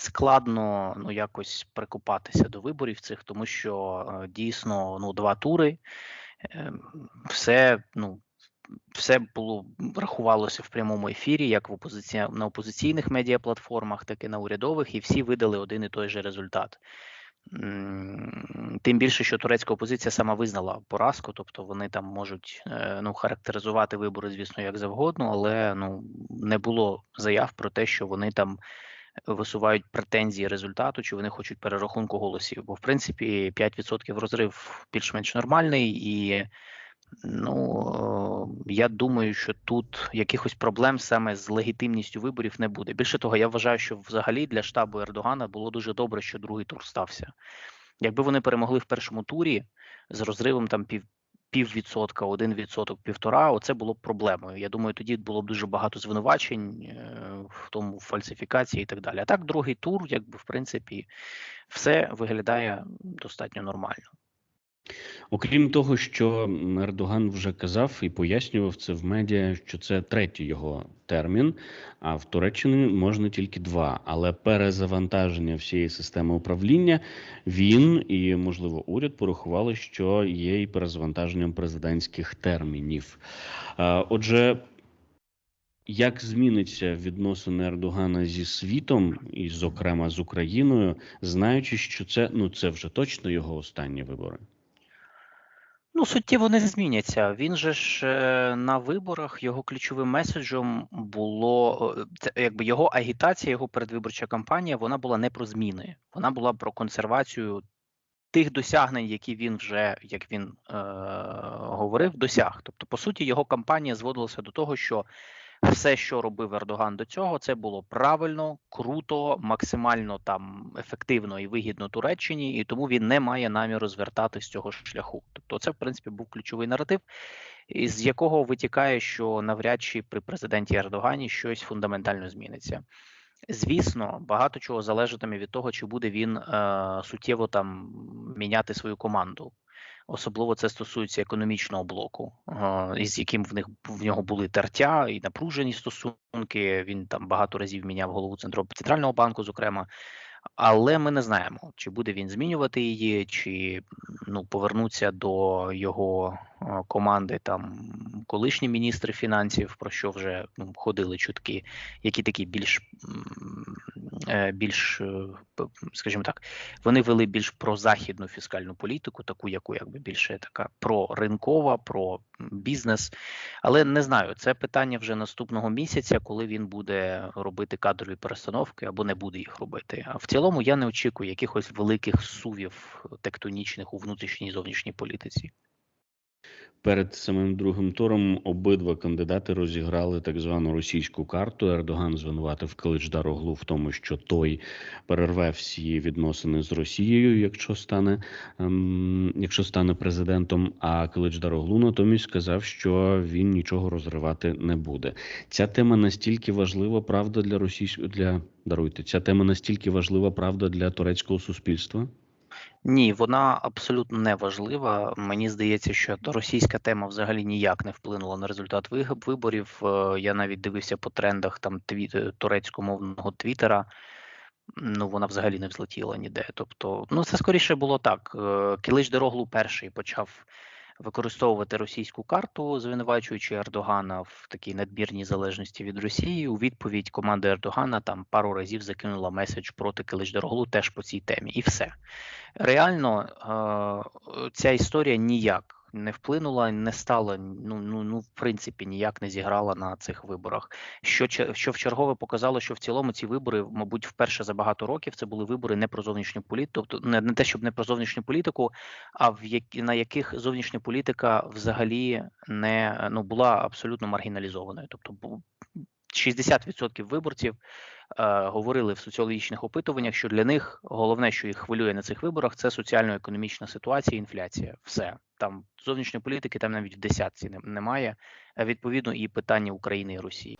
складно ну якось прикопатися до виборів цих, тому що е, дійсно ну два тури. Ем, все ну все було рахувалося в прямому ефірі, як в опозиція на опозиційних медіаплатформах, так і на урядових, і всі видали один і той же результат. Тим більше, що турецька опозиція сама визнала поразку, тобто вони там можуть е, ну характеризувати вибори, звісно, як завгодно, але ну не було заяв про те, що вони там висувають претензії результату, чи вони хочуть перерахунку голосів. Бо в принципі 5% розрив більш-менш нормальний, і ну е, я думаю, що тут якихось проблем саме з легітимністю виборів не буде. Більше того, я вважаю, що взагалі для штабу Ердогана було дуже добре, що другий тур стався. Якби вони перемогли в першому турі з розривом там пів піввідсотка, один відсоток, півтора, оце було б проблемою. Я думаю, тоді було б дуже багато звинувачень е, в тому фальсифікації і так далі. А так, другий тур, якби в принципі, все виглядає достатньо нормально. Окрім того, що Ердоган вже казав і пояснював це в медіа, що це третій його термін, а в Туреччині можна тільки два. Але перезавантаження всієї системи управління він і, можливо, уряд порахували, що є і перезавантаженням президентських термінів. Отже. Як зміниться відносини Ердогана зі світом, і, зокрема, з Україною, знаючи, що це ну це вже точно його останні вибори? Ну, суттєво не зміняться. Він же ж е, на виборах його ключовим меседжем було е, це якби його агітація, його передвиборча кампанія. Вона була не про зміни, вона була про консервацію тих досягнень, які він вже як він е, говорив, досяг. Тобто, по суті, його кампанія зводилася до того, що все, що робив Ердоган до цього, це було правильно, круто, максимально там ефективно і вигідно Туреччині, і тому він не має наміру звертати з цього шляху. Тобто, це в принципі був ключовий наратив, із якого витікає, що навряд чи при президенті Ердогані щось фундаментально зміниться. Звісно, багато чого залежатиме від того, чи буде він е, суттєво там міняти свою команду. Особливо це стосується економічного блоку, із яким в них в нього були тертя і напружені стосунки. Він там багато разів міняв голову центрального банку, зокрема. Але ми не знаємо, чи буде він змінювати її, чи ну повернуться до його команди там колишні міністри фінансів, про що вже ну, ходили чутки, які такі більш е, більш, е, скажімо так, вони вели більш прозахідну фіскальну політику, таку, яку якби більше така проринкова, про бізнес. Але не знаю, це питання вже наступного місяця, коли він буде робити кадрові перестановки або не буде їх робити. А в цілому я не очікую якихось великих сувів тектонічних у внутрішній і зовнішній політиці. Перед самим другим туром обидва кандидати розіграли так звану російську карту. Ердоган звинуватив Киличдароглу в тому, що той перерве всі відносини з Росією, якщо стане ем, якщо стане президентом. А Киличдароглу натомість сказав, що він нічого розривати не буде. Ця тема настільки важлива, правда для російського для даруйте. Ця тема настільки важлива, правда для турецького суспільства. Ні, вона абсолютно не важлива. Мені здається, що російська тема взагалі ніяк не вплинула на результат виборів. Е, я навіть дивився по трендах там твіт е, турецькомовного твіттера. Ну, вона взагалі не взлетіла ніде. Тобто, ну це скоріше було так. Е, Дороглу перший почав використовувати російську карту, звинувачуючи Ердогана в такій надмірній залежності від Росії. У відповідь команда Ердогана там пару разів закинула меседж проти Киличдороглу теж по цій темі, і все реально е, ця історія ніяк не вплинула, не стала ну ну ну в принципі ніяк не зіграла на цих виборах. Що що в чергове показало, що в цілому ці вибори, мабуть, вперше за багато років це були вибори не про зовнішню політику, тобто не, не те, щоб не про зовнішню політику, а в які на яких зовнішня політика взагалі не ну була абсолютно маргіналізованою, тобто 60% виборців е, говорили в соціологічних опитуваннях, що для них головне, що їх хвилює на цих виборах, це соціально-економічна ситуація, інфляція. Все там зовнішньої політики, там навіть в десятці немає. Відповідно, і питання України і Росії.